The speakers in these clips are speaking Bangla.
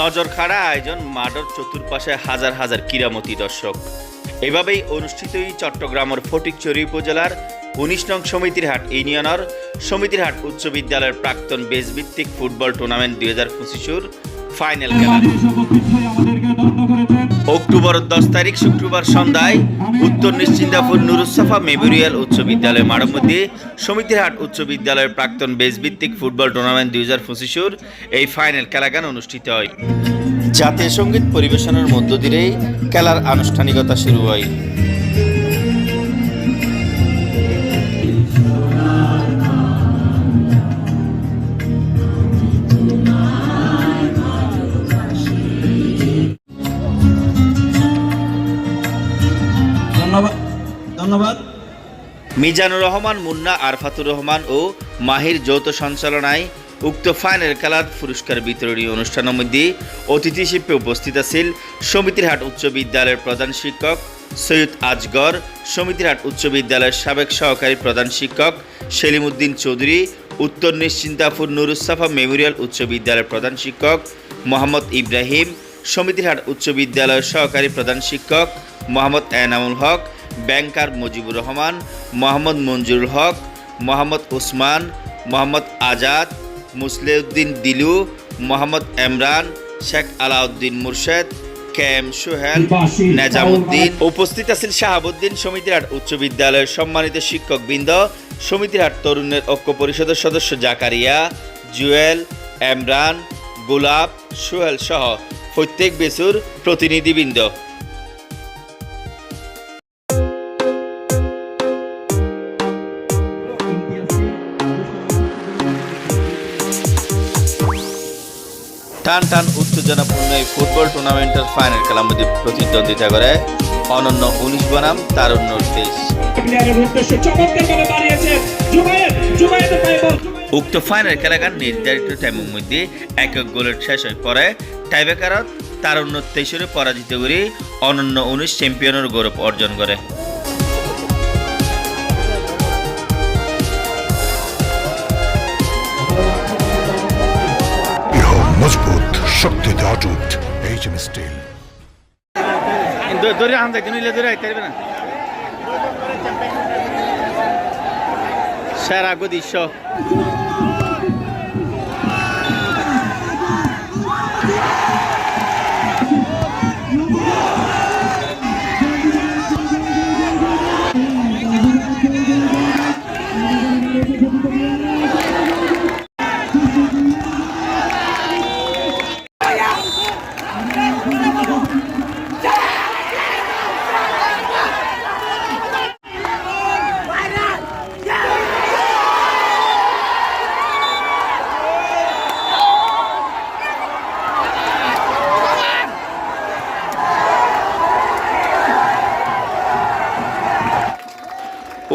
নজর খাড়া আয়োজন মাডর চতুর্পাশে হাজার হাজার কিরামতি দর্শক। এভাবেই অনুষ্ঠিতই চট্টগ্রামের ফটিকচুরি উপজেলার উনিশ নং সমিতির হাট ইউনিয়নের সমিতির হাট উচ্চ বিদ্যালয়ের প্রাক্তন বেসভিত্তিক ফুটবল টুর্নামেন্ট দুই হাজার পঁচিশুর ফাইনাল খেলা। অক্টোবর দশ তারিখ শুক্রবার সন্ধ্যায় উত্তর নিশ্চিন্দাপুর নুরুসফা মেমোরিয়াল উচ্চ বিদ্যালয় মারামতি সমিতিরহাট উচ্চ বিদ্যালয়ের প্রাক্তন বেসভিত্তিক ফুটবল টুর্নামেন্ট দুই হাজার পঁচিশের এই ফাইনাল খেলাগান অনুষ্ঠিত হয়। জাতীয় সংগীত পরিবেশনের মধ্য দিয়েই খেলার আনুষ্ঠানিকতা শুরু হয়। ধন্যবাদ। মিজানুর রহমান, মুন্না, আরফাতুর রহমান ও মাহির যৌথ সঞ্চালনায় উক্ত ফাইনাল খেলার পুরস্কার বিতরণী অনুষ্ঠানের মধ্যে অতিথি হিসেবে উপস্থিত আছেন সমিতির হাট উচ্চ বিদ্যালয়ের প্রধান শিক্ষক সৈয়দ আজগর, সমিতির হাট উচ্চ বিদ্যালয়ের সাবেক সহকারী প্রধান শিক্ষক সেলিম উদ্দিন চৌধুরী, উত্তর নিশ্চিন্তাপুর নুরুসাফা মেমোরিয়াল উচ্চ বিদ্যালয়ের প্রধান শিক্ষক মোহাম্মদ ইব্রাহিম, সমিতির হাট উচ্চ বিদ্যালয়ের সহকারী প্রধান শিক্ষক Mohammad Enamul Haque banker Mujibur Rahman Mohammad Manjurul Haque Mohammad Osman Mohammad Azad Musliuddin Dilu Mohammad Emran Sheikh Alauddin Murshed K M Sohel Nezamuddin. উপস্থিত আছেন শাহাবুদ্দিন সমিতির হাট উচ্চ বিদ্যালয়ের সম্মানিত শিক্ষক বৃন্দ সমিতির হাট তরুণের ঐক্য পরিষদের সদস্য জাকারিয়া জুয়েল এমরান গোলাপ সোহেল সহ প্রত্যেক বেসুর প্রতিনিধিবৃন্দ। টান টান উত্তেজনাপূর্ণ এই ফুটবল টুর্নামেন্টের ফাইনাল খেলার মধ্যে প্রতিদ্বন্দ্বিতা করে অনন্য উনিশ বনাম, তারুণ্য বল উক্ত ফাইনাল খেলাগান নির্ধারিত টাইমের মধ্যে এক এক গোলের শেষ হয়ে পরে টাইবেকারত তারুণ্য তেইশরে পরাজিত করে অনন্য উনিশ চ্যাম্পিয়নের গৌরব অর্জন করে। স্টিল। সারা আম যাইতে নিলে ধরে আইতে পারবে না? সেরা গদিশ্ব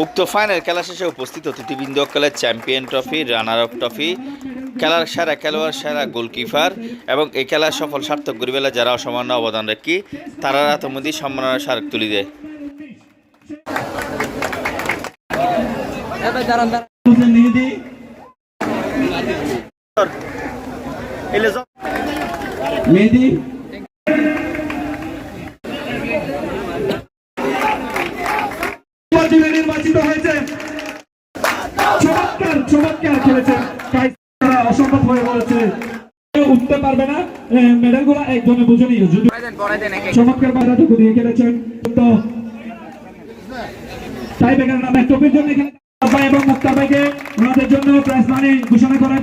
উক্ত ফাইনাল খেলা শেষে উপস্থিত অতিথিবৃন্দ খেলার champion trophy runner up trophy খেলার সেরা খেলোয়াড় সেরা গোলকিপার এবং এই খেলার সফল সার্থক গরিবেলা যারা অসামান্য অবদান রাখি তারা তোমাদের সম্মাননা স্মারক তুলি দেয়। মেহেদি মেহেদি যিনি নির্বাচিত হয়েছে। চমৎকার চমৎকার খেলেছেন তাই তারা অসম্ভব হয়ে উঠতে পারবে না। মেডেলগুলা বুঝে যদি চমৎকার বাধাটুকু দিয়ে খেলেছেন। তো তাই বেকার নামে টপির জন্য এখানে এবং মুক্তা ভাইকে ওনাদের জন্য প্রাইজ মানি ঘোষণা করার